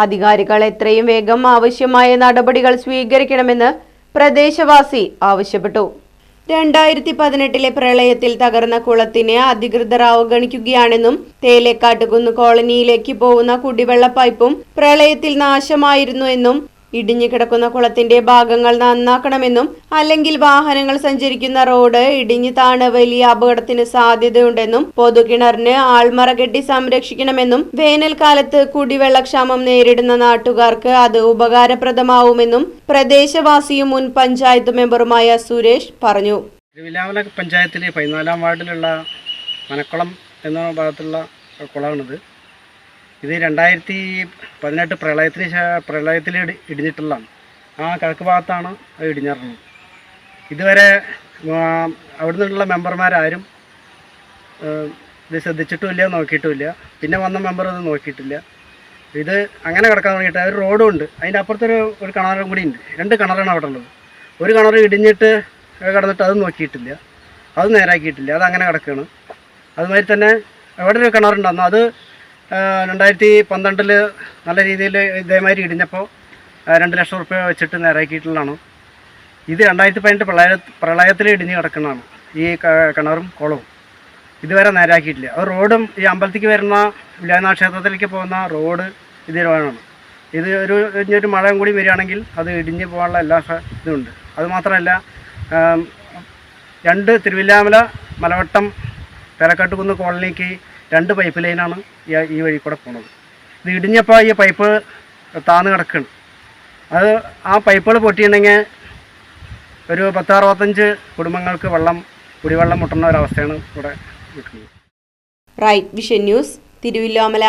അധികാരികൾ എത്രയും വേഗം ആവശ്യമായ നടപടികൾ സ്വീകരിക്കണമെന്ന് പ്രദേശവാസി ആവശ്യപ്പെട്ടു. രണ്ടായിരത്തി പതിനെട്ടിലെ പ്രളയത്തിൽ തകർന്ന കുളത്തിനെ അധികൃതർ അവഗണിക്കുകയാണെന്നും തേലേക്കാട്ടുകുന്ന് കോളനിയിലേക്ക് പോകുന്ന കുടിവെള്ള പൈപ്പും പ്രളയത്തിൽ നാശമായിരുന്നു എന്നും ഇടിഞ്ഞു കിടക്കുന്ന കുളത്തിന്റെ ഭാഗങ്ങൾ നന്നാക്കണമെന്നും അല്ലെങ്കിൽ വാഹനങ്ങൾ സഞ്ചരിക്കുന്ന റോഡ് ഇടിഞ്ഞു താണ് വലിയ അപകടത്തിന് സാധ്യതയുണ്ടെന്നും പൊതുകിണറിന് ആൾമറ കെട്ടി സംരക്ഷിക്കണമെന്നും വേനൽക്കാലത്ത് കുടിവെള്ളക്ഷാമം നേരിടുന്ന നാട്ടുകാർക്ക് അത് ഉപകാരപ്രദമാവുമെന്നും പ്രദേശവാസിയും മുൻ പഞ്ചായത്ത് മെമ്പറുമായ സുരേഷ് പറഞ്ഞു. പഞ്ചായത്തിലെ പതിനാലാം വാർഡിലുള്ള മനക്കുളം എന്ന ഭാഗത്തുള്ള കുളമാണിത്. ഇത് രണ്ടായിരത്തി പതിനെട്ട് പ്രളയത്തിന് പ്രളയത്തിൽ ഇടി ഇടിഞ്ഞിട്ടുള്ളതാണ്. ആ കിഴക്ക് ഭാഗത്താണ് അത് ഇടിഞ്ഞിറങ്ങുന്നത്. ഇതുവരെ അവിടെ നിന്നുള്ള മെമ്പർമാരാരും ഇത് ശ്രദ്ധിച്ചിട്ടുമില്ല നോക്കിയിട്ടുമില്ല. പിന്നെ വന്ന മെമ്പർ ഇത് നോക്കിയിട്ടില്ല. ഇത് അങ്ങനെ കിടക്കാൻ തുടങ്ങിയിട്ട് ഒരു റോഡും ഉണ്ട് അതിന്റെ അപ്പുറത്തൊരു ഒരു കിണറും കൂടി ഉണ്ട്. രണ്ട് കിണറാണ് അവിടെ ഉള്ളത്. ഒരു കിണർ ഇടിഞ്ഞിട്ട് കിടന്നിട്ട് അത് നോക്കിയിട്ടില്ല. അത് നേരാക്കിയിട്ടില്ല. അത് അങ്ങനെ കിടക്കുകയാണ് അതുമാതിരി തന്നെ എവിടെ ഒരു കിണറുണ്ടെന്നോ അത് രണ്ടായിരത്തി പന്ത്രണ്ടിൽ നല്ല രീതിയിൽ ഇതേമാതിരി ഇടിഞ്ഞപ്പോൾ രണ്ട് ലക്ഷം റുപ്യ വെച്ചിട്ട് നേരാക്കിയിട്ടുള്ളതാണ് ഇത് രണ്ടായിരത്തി പതിനെട്ട് പ്രളയ പ്രളയത്തിൽ ഇടിഞ്ഞ് കിടക്കുന്നതാണ്. ഈ കിണറും കുളവും. ഇതുവരെ നേരാക്കിയിട്ടില്ല. അത് റോഡും ഈ അമ്പലത്തിലേക്ക് വരുന്ന വിലയനാഥ ക്ഷേത്രത്തിലേക്ക് പോകുന്ന റോഡ് ഇതിലാണ് ഇത് ഒരു ഇനിയൊരു മഴയും കൂടി വരികയാണെങ്കിൽ അത് ഇടിഞ്ഞ് പോകാനുള്ള എല്ലാ ഇതുമുണ്ട് അതുമാത്രമല്ല രണ്ട് തിരുവില്ലാമല മലവട്ടം തലക്കാട്ടുകുന്ന് കോളനിക്ക് രണ്ട് പൈപ്പ് ലൈനാണ് ഈ വഴി കൂടെ പോണത്. ഇത് ഇടിഞ്ഞപ്പോൾ ഈ പൈപ്പ് താന്ന് കിടക്കുകയാണ് അത് ആ പൈപ്പുകൾ പൊട്ടിയിട്ടുണ്ടെങ്കിൽ ഒരു പത്ത് അറുപത്തഞ്ച് കുടുംബങ്ങൾക്ക് വെള്ളം കുടിവെള്ളം മുട്ടുന്ന ഒരവസ്ഥയാണ് ഇവിടെ നിൽക്കുന്നത്. Right vision news Thiruvilwamala